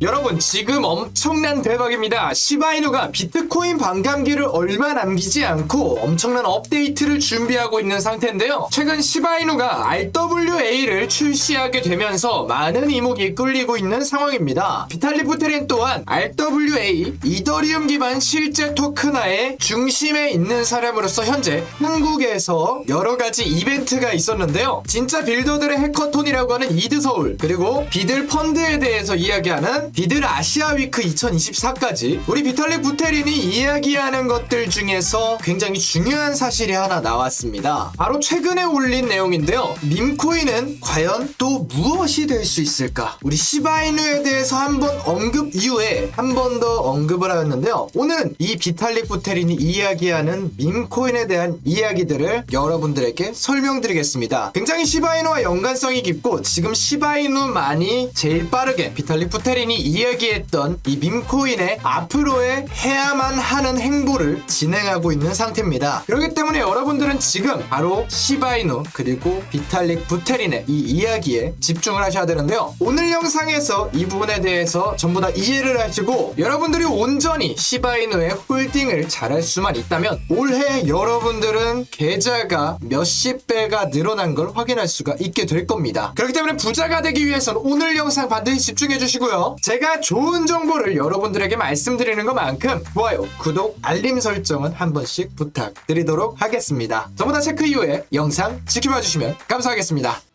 여러분 지금 엄청난 대박입니다. 시바이누가 비트코인 반감기를 얼마 남기지 않고 엄청난 업데이트를 준비하고 있는 상태인데요. 최근 시바이누가 RWA를 출시하게 되면서 많은 이목이 끌리고 있는 상황입니다. 비탈리 부테린 또한 RWA 이더리움 기반 실제 토큰화의 중심에 있는 사람으로서 현재 한국에서 여러 가지 이벤트가 있었는데요. 진짜 빌더들의 해커톤이라고 하는 이드 서울 그리고 비들 펀드에 대해서 이야기하는 비들 아시아 위크 2024까지 우리 비탈리 부테린이 이야기하는 것들 중에서 굉장히 중요한 사실이 하나 나왔습니다. 바로 최근에 올린 내용인데요. 밈코인은 과연 또 무엇이 될 수 있을까? 우리 시바이누에 대해서 한번 언급 이후에 한 번 더 언급을 하였는데요. 오늘은 이 비탈릭 부테린이 이야기하는 밈코인에 대한 이야기들을 여러분들에게 설명드리겠습니다. 굉장히 시바이누와 연관성이 깊고 지금 시바이누만이 제일 빠르게 비탈릭 부테린이 이야기했던 이 밈코인의 앞으로의 해야만 하는 행보를 진행하고 있는 상태입니다. 그렇기 때문에 여러분들은 지금 바로 시바이누 그리고 비탈릭 부테린의 이 이야기에 집중을 하셔야 되는데요. 오늘 영상에서 이 부분에 대해서 전부 다 이해를 하시고 여러분들이 온전히 시바이누의 홀딩을 잘할 수만 있다면 올해 여러분들은 계좌가 몇십 배가 늘어난 걸 확인할 수가 있게 될 겁니다. 그렇기 때문에 부자가 되기 위해서는 오늘 영상 반드시 집중해 주시고요. 제가 좋은 정보를 여러분들에게 말씀드리는 것만큼 좋아요, 구독, 알림 설정은 한 번씩 부탁드리도록 하겠습니다. 전부 다 체크 이후에 영상 지켜봐 주시면 감사하겠습니다.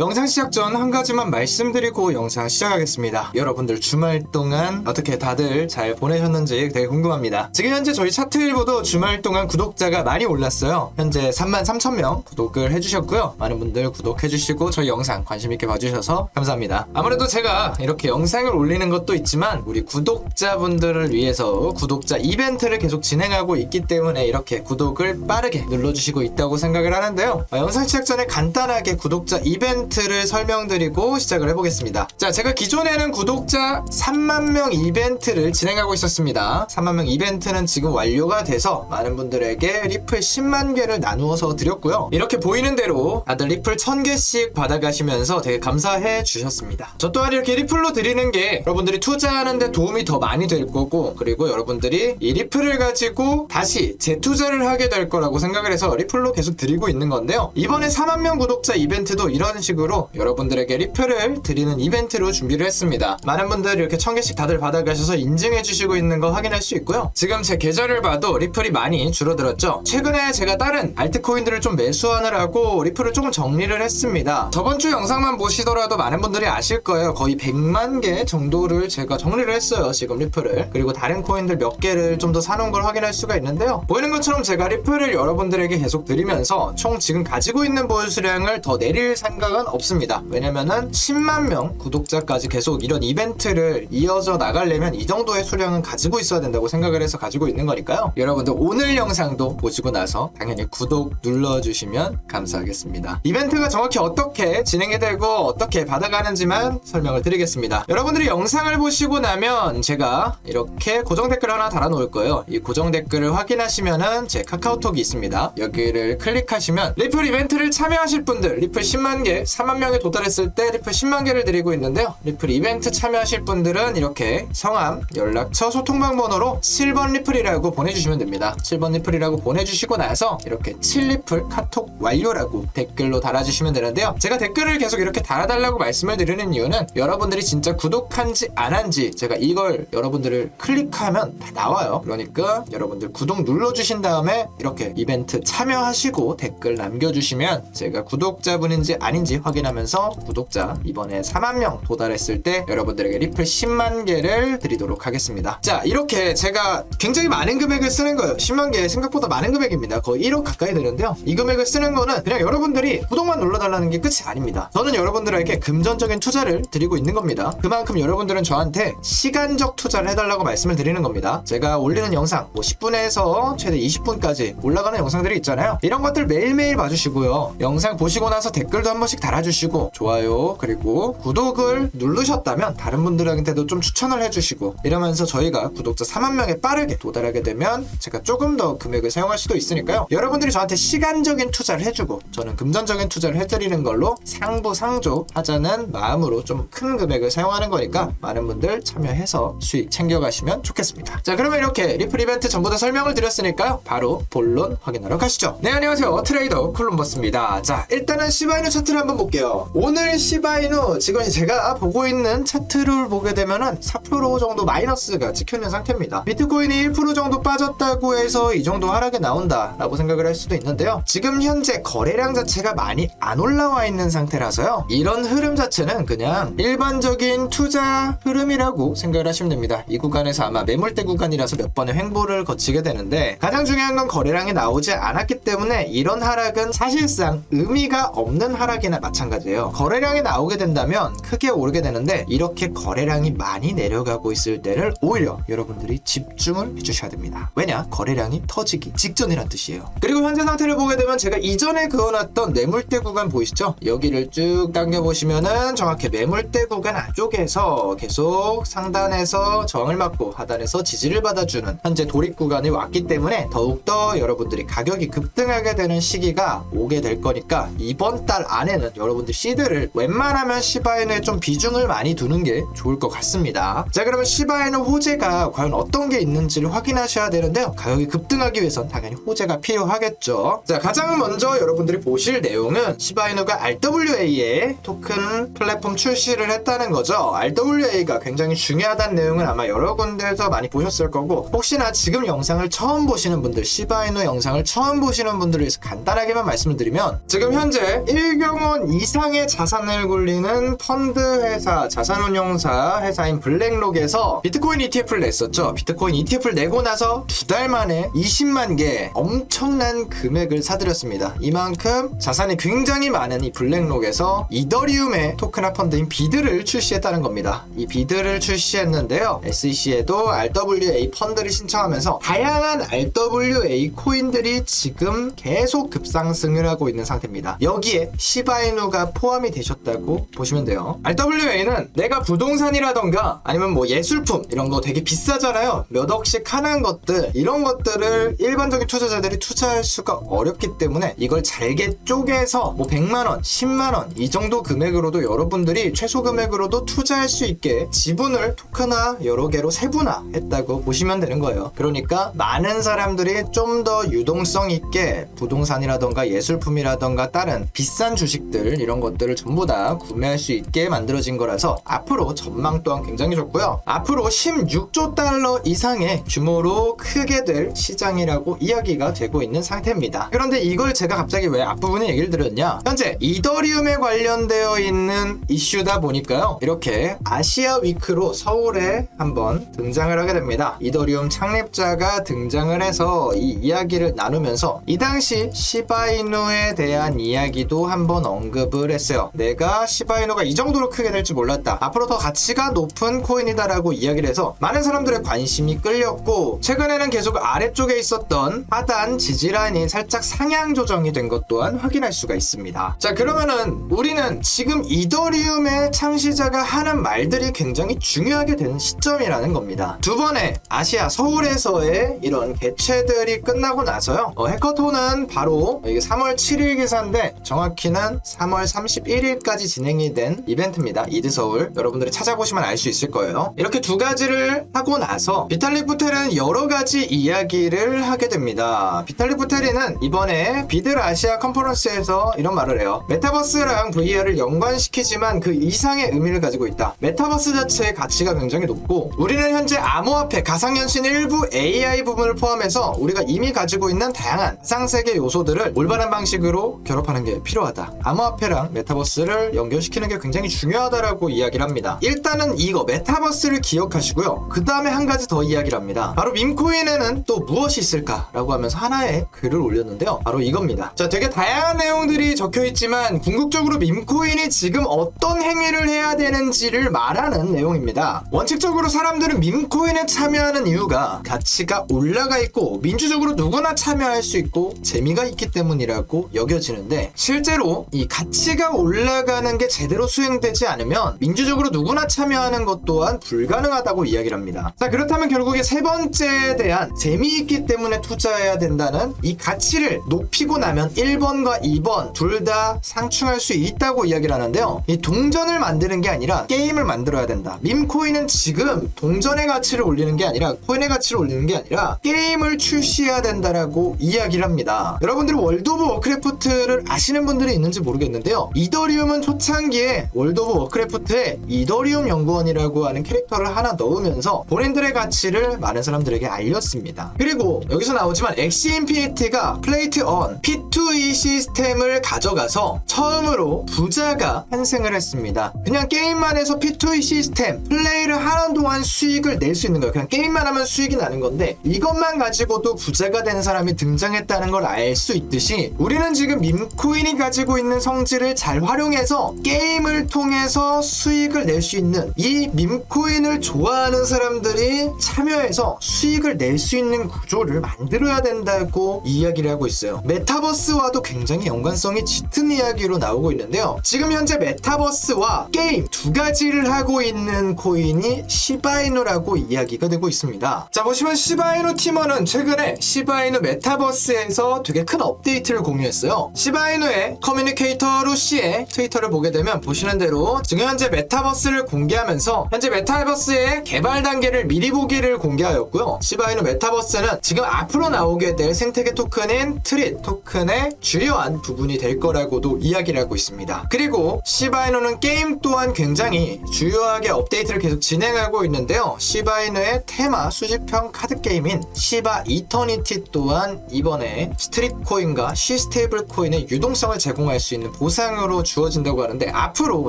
영상 시작 전 한 가지만 말씀드리고 영상 시작하겠습니다. 여러분들 주말 동안 어떻게 다들 잘 보내셨는지 되게 궁금합니다. 지금 현재 저희 차트일보도 주말 동안 구독자가 많이 올랐어요. 현재 3만 3천 명 구독을 해주셨고요. 많은 분들 구독해주시고 저희 영상 관심있게 봐주셔서 감사합니다. 아무래도 제가 이렇게 영상을 올리는 것도 있지만 우리 구독자분들을 위해서 구독자 이벤트를 계속 진행하고 있기 때문에 이렇게 구독을 빠르게 눌러주시고 있다고 생각을 하는데요. 아, 영상 시작 전에 간단하게 구독자 이벤트 를 설명드리고 시작을 해보겠습니다. 자, 제가 기존에는 구독자 3만 명 이벤트를 진행하고 있었습니다. 3만 명 이벤트는 지금 완료가 돼서 많은 분들에게 리플 10만 개를 나누어서 드렸고요. 이렇게 보이는 대로 다들 리플 1000개씩 받아가시면서 되게 감사해 주셨습니다. 저 또한 이렇게 리플로 드리는 게 여러분들이 투자하는데 도움이 더 많이 될 거고 그리고 여러분들이 이 리플을 가지고 다시 재투자를 하게 될 거라고 생각을 해서 리플로 계속 드리고 있는 건데요. 이번에 4만 명 구독자 이벤트도 이런 식으로 여러분들에게 리플을 드리는 이벤트로 준비를 했습니다. 많은 분들 이렇게 1000개씩 다들 받아가셔서 인증해 주시고 있는 거 확인할 수 있고요. 지금 제 계좌를 봐도 리플이 많이 줄어들었죠. 최근에 제가 다른 알트코인들을 좀 매수하느라고 리플을 조금 정리를 했습니다. 저번 주 영상만 보시더라도 많은 분들이 아실 거예요. 거의 100만 개 정도를 제가 정리를 했어요. 지금 리플을. 그리고 다른 코인들 몇 개를 좀 더 사놓은 걸 확인할 수가 있는데요. 보이는 것처럼 제가 리플을 여러분들에게 계속 드리면서 총 지금 가지고 있는 보유수량을 더 내릴 생각은 없습니다. 왜냐면은 10만 명 구독자까지 계속 이런 이벤트를 이어져 나가려면 이 정도의 수량은 가지고 있어야 된다고 생각을 해서 가지고 있는 거니까요. 여러분들 오늘 영상도 보시고 나서 당연히 구독 눌러주시면 감사하겠습니다. 이벤트가 정확히 어떻게 진행이 되고 어떻게 받아가는지만 설명을 드리겠습니다. 여러분들이 영상을 보시고 나면 제가 이렇게 고정 댓글 하나 달아놓을 거예요. 이 고정 댓글을 확인하시면은 제 카카오톡이 있습니다. 여기를 클릭하시면 리플 이벤트를 참여하실 분들 리플 10만 개, 4만 명에 도달했을 때 리플 10만 개를 드리고 있는데요. 리플 이벤트 참여하실 분들은 이렇게 성함, 연락처, 소통방 번호로 7번 리플이라고 보내주시면 됩니다. 7번 리플이라고 보내주시고 나서 이렇게 7리플 카톡 완료라고 댓글로 달아주시면 되는데요. 제가 댓글을 계속 이렇게 달아달라고 말씀을 드리는 이유는 여러분들이 진짜 구독한지 안 한지 제가 이걸 여러분들을 클릭하면 다 나와요. 그러니까 여러분들 구독 눌러주신 다음에 이렇게 이벤트 참여하시고 댓글 남겨주시면 제가 구독자분인지 아닌지 확인하면서 구독자 이번에 4만 명 도달했을 때 여러분들에게 리플 10만 개를 드리도록 하겠습니다. 자 이렇게 제가 굉장히 많은 금액을 쓰는 거예요. 10만 개 생각보다 많은 금액입니다. 거의 1억 가까이 되는데요. 이 금액을 쓰는 거는 그냥 여러분들이 구독만 눌러달라는 게 끝이 아닙니다. 저는 여러분들에게 금전적인 투자를 드리고 있는 겁니다. 그만큼 여러분들은 저한테 시간적 투자를 해달라고 말씀을 드리는 겁니다. 제가 올리는 영상 뭐 10분에서 최대 20분까지 올라가는 영상들이 있잖아요. 이런 것들 매일매일 봐주시고요. 영상 보시고 나서 댓글도 한 번씩 달아주시고 좋아요 그리고 구독을 누르셨다면 다른 분들한테도 좀 추천을 해주시고 이러면서 저희가 구독자 4만 명에 빠르게 도달하게 되면 제가 조금 더 금액을 사용할 수도 있으니까요. 여러분들이 저한테 시간적인 투자를 해주고 저는 금전적인 투자를 해드리는 걸로 상부상조 하자는 마음으로 좀 큰 금액을 사용하는 거니까 많은 분들 참여해서 수익 챙겨가시면 좋겠습니다. 자 그러면 이렇게 리플 이벤트 전부 다 설명을 드렸으니까요. 바로 본론 확인하러 가시죠. 네 안녕하세요 트레이더 콜럼버스입니다. 자 일단은 시바이누 차트를 한번 볼게요. 오늘 시바이누 지금 제가 보고 있는 차트를 보게 되면은 4% 정도 마이너스가 찍혀있는 상태입니다. 비트코인이 1% 정도 빠졌다고 해서 이 정도 하락이 나온다라고 생각을 할 수도 있는데요. 지금 현재 거래량 자체가 많이 안 올라와 있는 상태라서요. 이런 흐름 자체는 그냥 일반적인 투자 흐름이라고 생각을 하시면 됩니다. 이 구간에서 아마 매물대 구간이라서 몇 번의 횡보를 거치게 되는데 가장 중요한 건 거래량이 나오지 않았기 때문에 이런 하락은 사실상 의미가 없는 하락이나 마찬가지예요. 거래량이 나오게 된다면 크게 오르게 되는데 이렇게 거래량이 많이 내려가고 있을 때를 오히려 여러분들이 집중을 해주셔야 됩니다. 왜냐? 거래량이 터지기 직전이란 뜻이에요. 그리고 현재 상태를 보게 되면 제가 이전에 그어놨던 매물대 구간 보이시죠? 여기를 쭉 당겨보시면은 정확히 매물대 구간 안쪽에서 계속 상단에서 정을 맞고 하단에서 지지를 받아주는 현재 돌입 구간이 왔기 때문에 더욱더 여러분들이 가격이 급등하게 되는 시기가 오게 될 거니까 이번 달 안에는 여러분들 시드를 웬만하면 시바인에 좀 비중을 많이 두는 게 좋을 것 같습니다. 자 그러면 시바인은 호재가 과연 어떤 게 있는지를 확인하셔야 되는데요. 가격이 급등하기 위해선 당연히 호재가 필요하겠죠. 자 가장 먼저 여러분들이 보실 내용은 시바이누가 RWA의 토큰 플랫폼 출시를 했다는 거죠. RWA가 굉장히 중요하다는 내용은 아마 여러 군데에서 많이 보셨을 거고 혹시나 지금 영상을 처음 보시는 분들 시바이누 영상을 처음 보시는 분들을 위해서 간단하게만 말씀을 드리면 지금 현재 1경원 이상의 자산을 굴리는 펀드 회사 자산운용사 회사인 블랙록에서 비트코인 ETF를 냈었죠. 비트코인 ETF를 내고 나서 두 달 만에 20만 개 엄청난 금액을 사들였습니다. 이만큼 자산이 굉장히 많은 이 블랙록에서 이더리움의 토큰화 펀드인 비드를 출시했다는 겁니다. 이 비드를 출시했는데요. SEC에도 RWA 펀드를 신청하면서 다양한 RWA 코인들이 지금 계속 급상승을 하고 있는 상태입니다. 여기에 시바 이누가 포함이 되셨다고 보시면 돼요. RWA는 내가 부동산이라던가 아니면 뭐 예술품 이런 거 되게 비싸잖아요. 몇 억씩 하는 것들 이런 것들을 일반적인 투자자들이 투자할 수가 어렵기 때문에 이걸 잘게 쪼개서 뭐 100만 원, 10만 원 이 정도 금액으로도 여러분들이 최소 금액으로도 투자할 수 있게 지분을 토큰화 여러 개로 세분화했다고 보시면 되는 거예요. 그러니까 많은 사람들이 좀 더 유동성 있게 부동산이라던가 예술품이라던가 다른 비싼 주식 들 이런 것들을 전부 다 구매할 수 있게 만들어진 거라서 앞으로 전망 또한 굉장히 좋고요. 앞으로 16조 달러 이상의 규모로 크게 될 시장이라고 이야기가 되고 있는 상태입니다. 그런데 이걸 제가 갑자기 왜 앞부분에 얘기를 드렸냐? 현재 이더리움에 관련되어 있는 이슈다 보니까요. 이렇게 아시아 위크로 서울에 한번 등장을 하게 됩니다. 이더리움 창립자가 등장을 해서 이 이야기를 나누면서 이 당시 시바이누에 대한 이야기도 한번 언급 을 했어요. 내가 시바이누가 이 정도로 크게 될 줄 몰랐다. 앞으로 더 가치가 높은 코인이다라고 이야기를 해서 많은 사람들의 관심이 끌렸고 최근에는 계속 아래쪽에 있었던 하단 지지라인이 살짝 상향 조정이 된 것 또한 확인할 수가 있습니다. 자 그러면은 우리는 지금 이더리움의 창시자가 하는 말들이 굉장히 중요하게 되는 시점이라는 겁니다. 두 번의 아시아 서울에서의 이런 개최들이 끝나고 나서요. 어, 해커톤은 바로 이게 3월 7일 기사인데 정확히는 3월 31일까지 진행이 된 이벤트입니다. 이드서울 여러분들이 찾아보시면 알 수 있을 거예요. 이렇게 두 가지를 하고 나서 비탈릭 부텔은 여러 가지 이야기를 하게 됩니다. 비탈릭 부텔이는 이번에 비들 아시아 컨퍼런스에서 이런 말을 해요. 메타버스랑 VR을 연관시키지만 그 이상의 의미를 가지고 있다. 메타버스 자체의 가치가 굉장히 높고 우리는 현재 암호화폐, 가상현실 일부 AI 부분을 포함해서 우리가 이미 가지고 있는 다양한 상세계 요소들을 올바른 방식으로 결합하는 게 필요하다. 암호 화폐랑 메타버스를 연결시키는 게 굉장히 중요하다라고 이야기를 합니다. 일단은 이거 메타버스를 기억하시고요. 그 다음에 한 가지 더 이야기를 합니다. 바로 밈코인에는 또 무엇이 있을까라고 하면서 하나의 글을 올렸는데요. 바로 이겁니다. 자, 되게 다양한 내용들이 적혀 있지만 궁극적으로 밈코인이 지금 어떤 행위를 해야 되는지를 말하는 내용입니다. 원칙적으로 사람들은 밈코인에 참여하는 이유가 가치가 올라가 있고 민주적으로 누구나 참여할 수 있고 재미가 있기 때문이라고 여겨지는데 실제로 이 가 치가 올라가는 게 제대로 수행되지 않으면 민주적으로 누구나 참여하는 것 또한 불가능하다고 이야기를 합니다. 자, 그렇다면 결국에 세 번째에 대한 재미있기 때문에 투자해야 된다는 이 가치를 높이고 나면 1번과 2번 둘 다 상충할 수 있다고 이야기를 하는데요. 이 동전을 만드는 게 아니라 게임을 만들어야 된다. 밈코인은 지금 동전의 가치를 올리는 게 아니라 코인의 가치를 올리는 게 아니라 게임을 출시해야 된다라고 이야기를 합니다. 여러분들이 월드 오브 워크래프트를 아시는 분들이 있는지 모르겠는데 요. 이더리움은 초창기에 월드 오브 워크래프트에 이더리움 연구원이라고 하는 캐릭터를 하나 넣으면서 본인들의 가치를 많은 사람들에게 알렸습니다. 그리고 여기서 나오지만 엑시 인피니티가 플레이트 언 P2E 시스템을 가져가서 처음으로 부자가 탄생을 했습니다. 그냥 게임만 해서 P2E 시스템 플레이를 하는 동안 수익을 낼 수 있는 거예요. 그냥 게임만 하면 수익이 나는 건데 이것만 가지고도 부자가 된 사람이 등장했다는 걸 알 수 있듯이 우리는 지금 밈코인이 가지고 있는 성 질을 잘 활용해서 게임을 통해서 수익을 낼 수 있는 이 밈코인을 좋아하는 사람들이 참여해서 수익을 낼 수 있는 구조를 만들어야 된다고 이야기를 하고 있어요. 메타버스와도 굉장히 연관성이 짙은 이야기로 나오고 있는데요. 지금 현재 메타버스와 게임 두 가지를 하고 있는 코인이 시바이누라고 이야기가 되고 있습니다. 자 보시면 시바이누 팀원은 최근에 시바이누 메타버스에서 되게 큰 업데이트를 공유했어요. 시바이누의 커뮤니케이터 루시의 트위터를 보게 되면 보시는 대로 지금 현재 메타버스를 공개하면서 현재 메타버스의 개발 단계를 미리 보기를 공개하였고요. 시바이누 메타버스는 지금 앞으로 나오게 될 생태계 토큰인 트릿 토큰의 주요한 부분이 될 거라고도 이야기를 하고 있습니다. 그리고 시바이누는 게임 또한 굉장히 주요하게 업데이트를 계속 진행하고 있는데요. 시바이누의 테마 수집형 카드 게임인 시바 이터니티 또한 이번에 스트릿 코인과 C 스테이블 코인의 유동성을 제공할 수 있는 보상으로 주어진다고 하는데 앞으로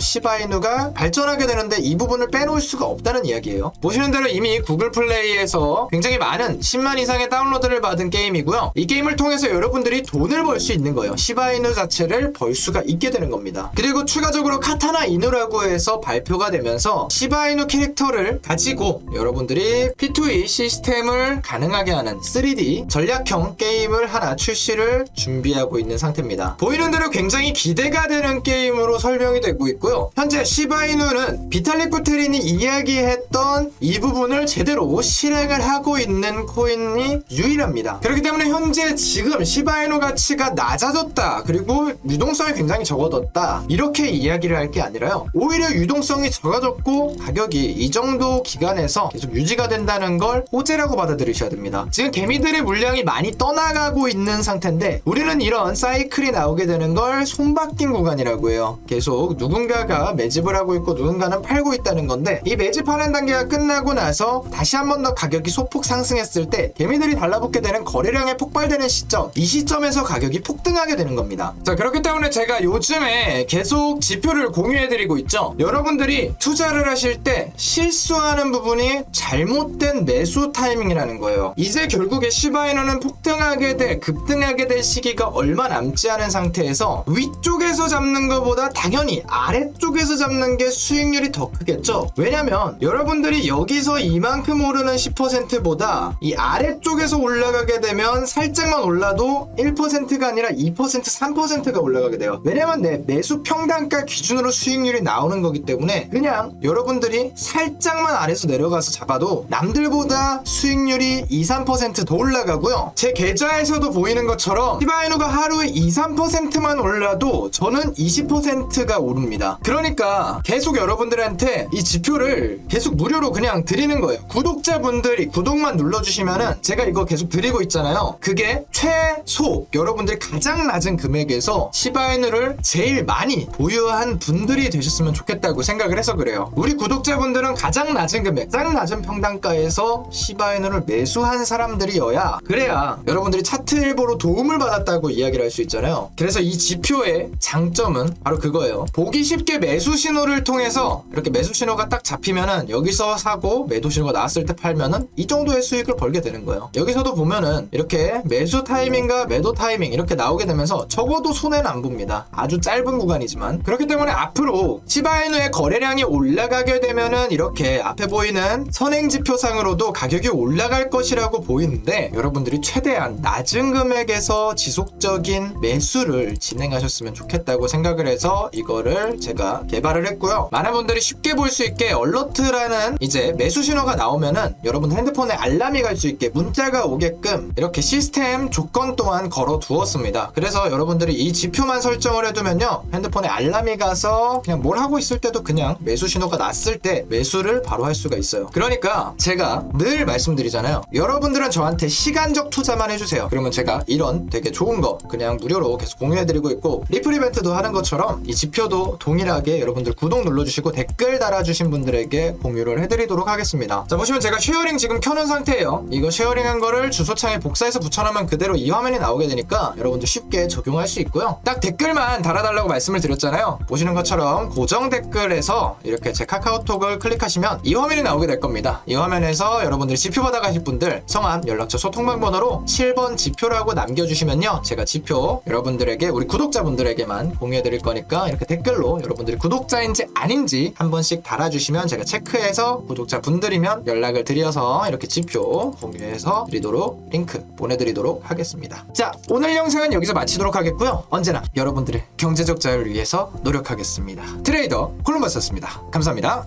시바이누가 발전하게 되는데 이 부분을 빼놓을 수가 없다는 이야기예요. 보시는 대로 이미 구글 플레이에서 굉장히 많은 10만 이상의 다운로드를 받은 게임이고요. 이 게임을 통해서 여러분들이 돈을 벌 수 있는 거예요. 시바이누 자체를 벌 수가 있게 되는 겁니다. 그리고 추가적으로 카타나 이누라고 해서 발표가 되면서 시바이누 캐릭터를 가지고 여러분들이 P2E 시스템을 가능하게 하는 3D 전략형 게임을 하나 출시를 준비하고 있는 상태입니다. 보이는 대로 굉장히 기 대가 되는 게임으로 설명이 되고 있고요. 현재 시바이누는 비탈릭 부테린이 이야기했던 이 부분을 제대로 실행을 하고 있는 코인이 유일합니다. 그렇기 때문에 현재 지금 시바이누 가치가 낮아졌다. 그리고 유동성이 굉장히 적어졌다. 이렇게 이야기를 할 게 아니라요. 오히려 유동성이 적어졌고 가격이 이 정도 기간에서 계속 유지가 된다는 걸 호재라고 받아들이셔야 됩니다. 지금 개미들의 물량이 많이 떠나가고 있는 상태인데 우리는 이런 사이클이 나오게 되는 걸 손 바뀐 구간이라고 해요. 계속 누군가가 매집을 하고 있고 누군가는 팔고 있다는 건데 이 매집하는 단계가 끝나고 나서 다시 한 번 더 가격이 소폭 상승했을 때 개미들이 달라붙게 되는 거래량이 폭발되는 시점 이 시점에서 가격이 폭등하게 되는 겁니다. 자 그렇기 때문에 제가 요즘에 계속 지표를 공유해드리고 있죠. 여러분들이 투자를 하실 때 실수하는 부분이 잘못된 매수 타이밍이라는 거예요. 이제 결국에 시바이너는 폭등하게 될 급등하게 될 시기가 얼마 남지 않은 상태에서 위쪽 에서 잡는 것보다 당연히 아래쪽에서 잡는 게 수익률이 더 크겠죠. 왜냐면 여러분들이 여기서 이만큼 오르는 10%보다 이 아래쪽에서 올라가게 되면 살짝만 올라도 1%가 아니라 2% 3%가 올라가게 돼요. 왜냐면 내 매수 평단가 기준으로 수익률이 나오는 거기 때문에 그냥 여러분들이 살짝만 아래서 내려가서 잡아도 남들보다 수익률이 2, 3%더 올라가고요. 제 계좌에서도 보이는 것처럼 시바이누가 하루에 2, 3%만 올라도 저는 20%가 오릅니다. 그러니까 계속 여러분들한테 이 지표를 계속 무료로 그냥 드리는 거예요. 구독자분들이 구독만 눌러주시면은 제가 이거 계속 드리고 있잖아요. 그게 최소 여러분들이 가장 낮은 금액에서 시바이누를 제일 많이 보유한 분들이 되셨으면 좋겠다고 생각을 해서 그래요. 우리 구독자분들은 가장 낮은 금액, 가장 낮은 평단가에서 시바이누를 매수한 사람들이어야 그래야 여러분들이 차트 일보로 도움을 받았다고 이야기를 할 수 있잖아요. 그래서 이 지표 의 장점은 바로 그거예요. 보기 쉽게 매수 신호를 통해서 이렇게 매수 신호가 딱 잡히면은 여기서 사고 매도 신호가 나왔을 때 팔면은 이 정도의 수익을 벌게 되는 거예요. 여기서도 보면은 이렇게 매수 타이밍과 매도 타이밍 이렇게 나오게 되면서 적어도 손해는 안 봅니다. 아주 짧은 구간이지만 그렇기 때문에 앞으로 시바이누의 거래량이 올라가게 되면은 이렇게 앞에 보이는 선행 지표상으로도 가격이 올라갈 것이라고 보이는데 여러분들이 최대한 낮은 금액에서 지속적인 매수를 진행하셨으면 좋겠다 고 생각을 해서 이거를 제가 개발을 했고요. 많은 분들이 쉽게 볼 수 있게 얼러트라는 이제 매수 신호가 나오면은 여러분 핸드폰에 알람이 갈 수 있게 문자가 오게끔 이렇게 시스템 조건 또한 걸어 두었습니다. 그래서 여러분들이 이 지표만 설정을 해두면요. 핸드폰에 알람이 가서 그냥 뭘 하고 있을 때도 그냥 매수 신호가 났을 때 매수를 바로 할 수가 있어요. 그러니까 제가 늘 말씀드리잖아요. 여러분들은 저한테 시간적 투자만 해주세요. 그러면 제가 이런 되게 좋은 거 그냥 무료로 계속 공유해드리고 있고 리플 이벤트도 하는 것처럼 이 지표도 동일하게 여러분들 구독 눌러주시고 댓글 달아주신 분들에게 공유를 해드리도록 하겠습니다. 자 보시면 제가 쉐어링 지금 켜놓은 상태예요. 이거 쉐어링한 거를 주소창에 복사해서 붙여놓으면 그대로 이 화면이 나오게 되니까 여러분들 쉽게 적용할 수 있고요. 딱 댓글만 달아달라고 말씀을 드렸잖아요. 보시는 것처럼 고정 댓글에서 이렇게 제 카카오톡을 클릭하시면 이 화면이 나오게 될 겁니다. 이 화면에서 여러분들이 지표 받아가실 분들 성함, 연락처, 소통방 번호로 7번 지표라고 남겨주시면요. 제가 지표 여러분들에게 우리 구독자 분들에게만 공유해드릴 거니까 이렇게 댓글로 여러분들이 구독자인지 아닌지 한 번씩 달아주시면 제가 체크해서 구독자 분들이면 연락을 드려서 이렇게 지표 공유해서 드리도록 링크 보내드리도록 하겠습니다. 자 오늘 영상은 여기서 마치도록 하겠고요. 언제나 여러분들의 경제적 자유를 위해서 노력하겠습니다. 트레이더 콜럼버스였습니다. 감사합니다.